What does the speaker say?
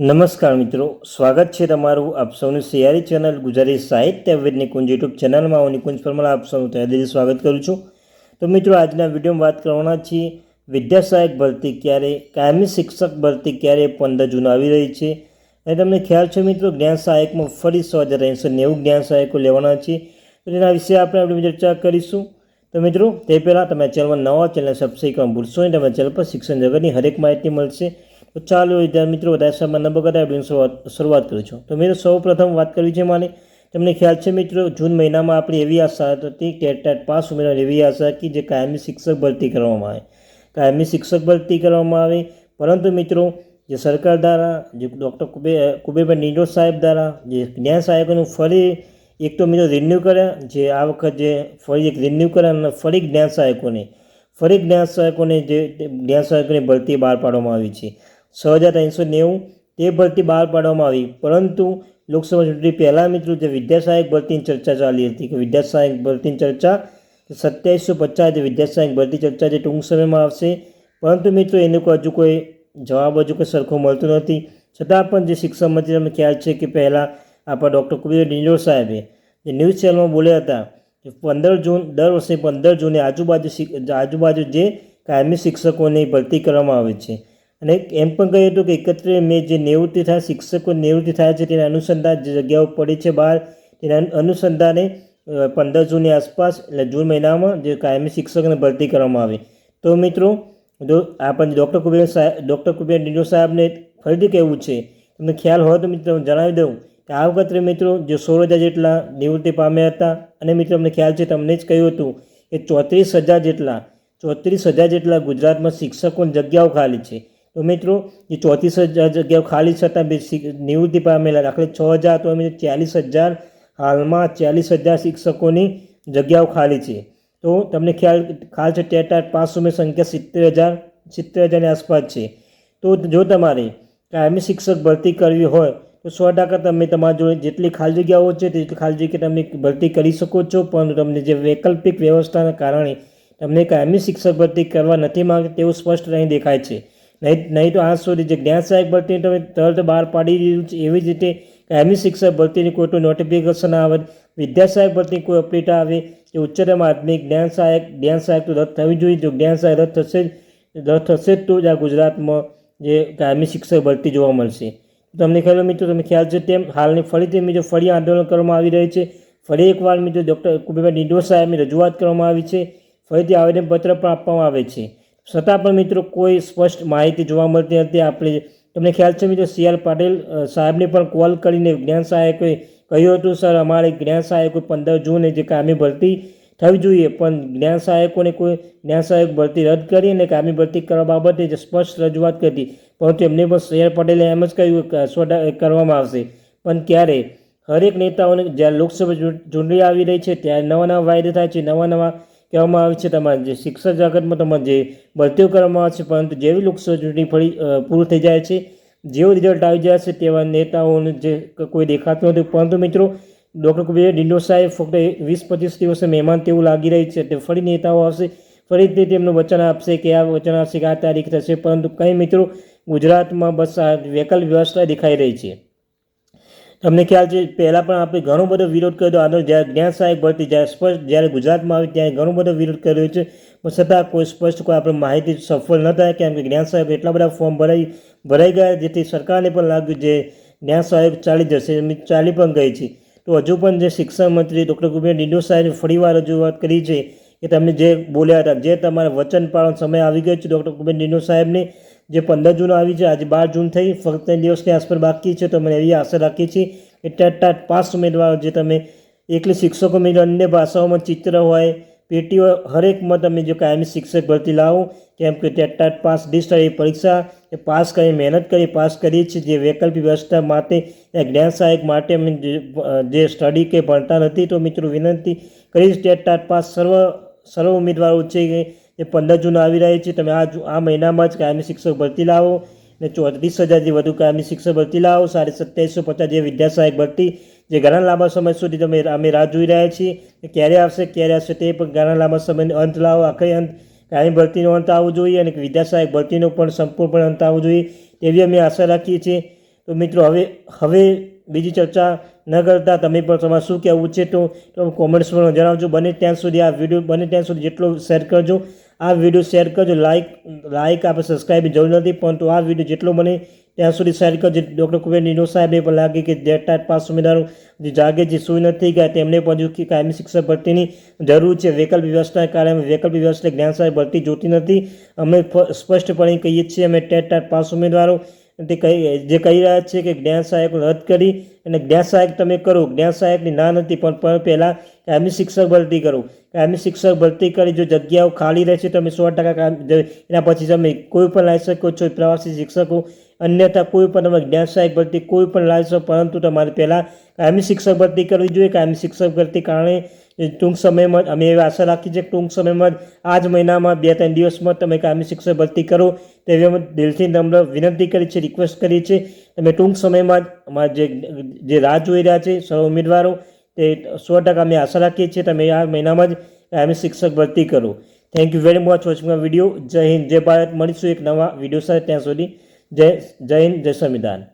નમસ્કાર મિત્રો, સ્વાગત છે તમારું આપ સૌનું સિયારી ચેનલ ગુજરાતી સાહિત્ય કુંજ યુટ્યુબ ચેનલમાં. હું નિકુંજ પરમાર, આપ સૌનું તહેદીલ સ્વાગત કરું છું. તો મિત્રો, આજના વિડીયોમાં વાત કરવાના છીએ વિદ્યા સહાયક ભરતી ક્યારે, કાયમી શિક્ષક ભરતી ક્યારે પંદર જૂન આવી રહી છે? અને તમને ખ્યાલ છે મિત્રો, જ્ઞાન સહાયકમાં ફરી સો હજાર ત્રણસો નેવું જ્ઞાન સહાયકો લેવાના છે. તો તેના વિશે આપણે આપણે ચર્ચા કરીશું. તો મિત્રો, તે પહેલાં તમે ચેનલમાં નવા ચેનલ સબસ્ક્રાઈબ કરવા ભૂલશો નહીં. તમે ચેનલ પર શિક્ષણ જગતની હરેક માહિતી મળશે. તો ચાલો વિદ્યાર્થી મિત્રો વધારે સમય ન બગાડે આપણે શરૂઆત શરૂઆત કરું છું. તો મિત્રો સૌ પ્રથમ વાત કરવી છે મારે. તમને ખ્યાલ છે મિત્રો, જૂન મહિનામાં આપણી એવી આશા હતી ટેટ ટેટ પાસ ઉમેરવાની એવી આશા હતી જે કાયમી શિક્ષક ભરતી કરવામાં આવે. કાયમી શિક્ષક ભરતી કરવામાં આવે. પરંતુ મિત્રો, જે સરકાર દ્વારા, જે ડૉક્ટર કુબે કુબેભાઈ નિડો સાહેબ દ્વારા, જે જ્ઞાન સહાયકોનું ફરી એક તો મિત્રો રિન્યૂ કર્યા, જે આ વખત જે ફરી એક રિન્યૂ કર્યા અને ફરી જ્ઞાન સહાયકોને ફરી જ્ઞાન સહાયકોને જે જ્ઞાન સહાયકોની ભરતી બહાર પાડવામાં આવી છે. છ હજાર ત્રણસો નેવું તે ભરતી બહાર પાડવામાં આવી. પરંતુ લોકસભા ચૂંટણી પહેલાં મિત્રો જે વિદ્યાસહાયક ભરતીની ચર્ચા ચાલી હતી કે વિદ્યાસહાયક ભરતીની ચર્ચા સત્યાવીસો પચાસ જે વિદ્યાસહાયક ભરતી ચર્ચા જે ટૂંક સમયમાં આવશે. પરંતુ મિત્રો એનું કોઈ હજુ કોઈ જવાબ હજુ કોઈ સરખો મળતો નથી. છતાં પણ જે શિક્ષણ મંત્રી તમને ખ્યાલ છે કે પહેલાં આપણા ડૉક્ટર કુબેર ડિંડોર સાહેબે જે ન્યૂઝ ચેનલમાં બોલ્યા હતા પંદર જૂન, દર વર્ષે પંદર જૂને આજુબાજુ આજુબાજુ જે કાયમી શિક્ષકોની ભરતી કરવામાં આવે છે. અને એમ પણ કહ્યું હતું કે એકત્રે મે જે નિવૃત્તિ થાય, શિક્ષકો નિવૃત્તિ થાય છે, તેના અનુસંધાન જે જગ્યાઓ પડી છે બહાર, તેના અનુસંધાને પંદર જૂનની આસપાસ, એટલે જૂન મહિનામાં જે કાયમી શિક્ષકોને ભરતી કરવામાં આવે. તો મિત્રો, જો આપણને ડૉક્ટર કુબેર સાહેબ ડૉક્ટર કુબેર ડિંડો સાહેબને ફરીથી કહેવું છે, તમને ખ્યાલ હોય તો મિત્રો જણાવી દઉં કે આ વખતે મિત્રો જે સોળ હજાર જેટલા નિવૃત્તિ પામ્યા હતા, અને મિત્રો અમને ખ્યાલ છે, તમને જ કહ્યું હતું કે ચોત્રીસ હજાર જેટલા, ચોત્રીસ હજાર જેટલા ગુજરાતમાં શિક્ષકોની જગ્યાઓ ખાલી છે. તો મિત્રો, એ ચોત્રીસ હજાર જગ્યાઓ ખાલી છતાં નિવૃત્તિ પામેલા દાખલે છ હજાર, તો અમે ચાલીસ હજાર, હાલમાં ચાલીસ હજાર શિક્ષકોની જગ્યાઓ ખાલી છે. તો તમને ખ્યાલ ખ્યાલ છે, ટેટ આઠ પાસ સંખ્યા સિત્તેર હજાર, સિત્તેર હજારની આસપાસ છે. તો જો તમારે કાયમી શિક્ષક ભરતી કરવી હોય, તો સો ટકા તમે તમારા જોડે જેટલી ખાલી જગ્યાઓ છે, તેટલી ખાલી જગ્યા તમે ભરતી કરી શકો છો. પણ તમને જે વૈકલ્પિક વ્યવસ્થાના કારણે તમને કાયમી શિક્ષક ભરતી કરવા નથી માંગતી, તેવું સ્પષ્ટ અહીં દેખાય છે. નહીં નહીં તો આજ સુધી જે જ્ઞાન સહાયક ભરતી તમે તરત બહાર પાડી દીધું છે, એવી જ રીતે કાયમી શિક્ષક ભરતીની કોઈ તો નોટિફિકેશન આવે, વિદ્યા સહાયક ભરતી કોઈ અપડેટ આવે કે ઉચ્ચતર માધ્યમિક જ્ઞાન સહાયક જ્ઞાન સહાયક તો રદ થવી જોઈએ, જો જ્ઞાન સહાયક રદ થશે રદ થશે તો જ આ ગુજરાતમાં જે કાયમી શિક્ષક ભરતી જોવા મળશે. તમને ખ્યાલ મિત્રો તમને ખ્યાલ છે તેમ હાલની ફરીથી મિત્રો ફરી આંદોલન કરવામાં આવી રહી છે. ફરી એકવાર મિત્રો ડૉક્ટર કુબેભાઈ ડિંડો સાહેબની રજૂઆત કરવામાં આવી છે. ફરીથી આવેદનપત્ર પણ આપવામાં આવે છે. છતાં પણ મિત્રો કોઈ સ્પષ્ટ માહિતી જોવા મળતી નથી. આપણે તમને ખ્યાલ છે મિત્રો, સી આર પાટીલ સાહેબને પણ કોલ કરીને જ્ઞાન સહાયકોએ કહ્યું હતું, સર, અમારે જ્ઞાન સહાયકો પંદર જૂને જે કામી ભરતી થવી જોઈએ, પણ જ્ઞાન સહાયકોને કોઈ જ્ઞાન સહાયક ભરતી રદ કરી અને કામી ભરતી કરવા બાબતે જે સ્પષ્ટ રજૂઆત કરી. પરંતુ એમને પણ સી આર પટેલે એમ જ કહ્યું કે કરવામાં આવશે. પણ ક્યારે? હરેક નેતાઓને જ્યારે લોકસભા ચૂંટણી આવી રહી છે ત્યારે નવા નવા વાયદા થાય છે નવા નવા કહેવામાં આવે છે તમારે જે શિક્ષા જગતમાં તમારે જે ભરતીઓ કરવામાં આવે છે, પરંતુ જેવી લોકસભા ચૂંટણી ફરી પૂરું થઈ જાય છે જેવું રિઝલ્ટ આવી જાય છે, તેવા નેતાઓને જે કોઈ દેખાતું નથી. પરંતુ મિત્રો ડૉક્ટર કુબેર સાહેબ ફક્ત વીસ પચીસ દિવસે મહેમાન તેવું લાગી રહી છે, તે ફરી નેતાઓ આવશે ફરીથી તેમનું વચન આપશે કે આ વચન આપશે કે આ તારીખ થશે, પરંતુ કંઈ મિત્રો, ગુજરાતમાં બસ આ વૈકલ્પિક વ્યવસ્થા દેખાઈ રહી છે. તમને ખ્યાલ છે, પહેલાં પણ આપણે ઘણો બધો વિરોધ કર્યો આનો જ્યારે જ્ઞાન સહાયક ભરતી જ્યારે સ્પષ્ટ, જ્યારે ગુજરાતમાં આવી ત્યારે ઘણો બધો વિરોધ કર્યો છે. પણ છતાં કોઈ સ્પષ્ટ કોઈ આપણે માહિતી સફળ ન થાય, કેમ કે જ્ઞાન સાહેબ એટલા બધા ફોર્મ ભરાઈ ભરાઈ ગયા જેથી સરકારને પણ લાગ્યું જે જ્ઞાન સાહેબ ચાલી જશે. ચાલી પણ ગઈ છે. તો હજુ પણ જે શિક્ષણ મંત્રી ડૉક્ટર કુબેર ડિંડો સાહેબે ફરીવાર રજૂઆત કરી છે કે તમે જે બોલ્યા હતા, જે તમારા વચન પાળવાનો સમય આવી ગયો છે, ડૉક્ટર કુબેર ડિંડો સાહેબને જે પંદર જૂન આવી છે, આજે બાર જૂન થઈ, ફક્ત દિવસની આસપાસ બાકી છે તો મને એવી આશા રાખીએ છીએ કે ટેટ પાસ ઉમેદવારો જે તમે એકલી શિક્ષકો મેળવી અન્ય ભાષાઓમાં ચિત્ર હોય, પેટીઓ હરેકમાં તમે જો કાયમી શિક્ષક ભરતી લાવો, કેમ કે ટેટ પાસ ડિસ્ટ એ પરીક્ષા, એ પાસ કરી, મહેનત કરી, પાસ કરી છે જે વૈકલ્પિક વ્યવસ્થા માટે જ્ઞાન સહાયક માટે અમે જે સ્ટડી કે ભણતા નથી, તો મિત્રો વિનંતી કરીશ, ટાટ પાસ સર્વ સર્વ ઉમેદવારો છે કે એ પંદર જૂન આવી રહી છે. તમે આ આ મહિનામાં જ કાયમી શિક્ષક ભરતી લાવો ને ચોત્રીસ હજારથી વધુ કાયમી શિક્ષક ભરતી લાવો. સાડી સત્યાવીસો પચાસ જે વિદ્યા સહાયક ભરતી જે ઘણા લાંબા સમય સુધી તમે અમે રાહ જોઈ રહ્યા છીએ. ક્યારે આવશે ક્યારે આવશે તે પણ ઘણા લાંબા સમયનો અંત લાવો. આખરે અંત, કાયમી ભરતીનો અંત આવવો જોઈએ અને વિદ્યા સહાયક ભરતીનો પણ સંપૂર્ણપણે અંત આવવો જોઈએ તેવી અમે આશા રાખીએ છીએ. તો મિત્રો, હવે હવે બીજી ચર્ચા ન કરતા તમે પણ તમારે શું કહેવું છે તો તો કોમેન્ટ્સમાં જણાવજો. બને ત્યાં સુધી આ વીડિયો, બને ત્યાં સુધી જેટલો શેર કરજો. આ વીડિયો શેર કરજો. લાઇક લાઇક આપણે સબસ્ક્રાઈબ જરૂર નથી, પરંતુ આ વીડિયો જેટલો બને ત્યાં સુધી શેર કરજો. ડૉક્ટર કુબેર સાહેબ સાહેબને પણ લાગે કે જે ટાટ પાસ ઉમેદવારો જે જાગે જે સુઈ નથી ગયા, તેમને પણ જો કે કાયમી શિક્ષક ભરતીની જરૂર છે. વૈકલ્પિક વ્યવસ્થાના કારણે વૈકલ્પિક વ્યવસ્થા જ્ઞાન સાહેબ ભરતી જોતી નથી. અમે સ્પષ્ટપણે કહીએ છીએ, અમે ટેટ ટાટ પાસ ઉમેદવારો તે કહી જે કહી રહ્યા છે કે જ્ઞાન સહાયક રદ કરી અને જ્ઞાન સહાયક તમે કરો. જ્ઞાન સહાયકની ના નથી, પણ પણ પહેલાં કાયમી શિક્ષક ભરતી કરો. કાયમી શિક્ષક ભરતી કરી, જો જગ્યાઓ ખાલી રહેશે તમે સો ટકા એના પછી તમે કોઈ પણ લાવી શકો છો, પ્રવાસી શિક્ષકો. અન્યથા કોઈ પણ તમે જ્ઞાન સહાયક ભરતી કોઈ પણ લાવી શકો, પરંતુ તમારે પહેલાં કાયમી શિક્ષક ભરતી કરવી જોઈએ કાયમી શિક્ષક ભરતી કારણે ટૂંક સમયમાં અમે એવી આશા રાખી છે ટૂંક સમયમાં આ જ મહિનામાં બે ત્રણ દિવસમાં તમે કાયમી શિક્ષક ભરતી કરો. તેવી અમે દિલથી નમ્ર વિનંતી કરી છે રિક્વેસ્ટ કરી છે. તમે ટૂંક સમયમાં જ અમારા જે જે રાહ જોઈ રહ્યા છે સૌ ઉમેદવારો, તે સો ટકા અમે આશા રાખીએ છીએ તમે આ મહિનામાં જ કાયમી શિક્ષક ભરતી કરો. Thank you very much watching video જય હિન્દ, જય ભારત. મળીશું એક નવા વીડિયો સાથે. ત્યાં સુધી જય જય હિન્દ, જય સંવિધાન.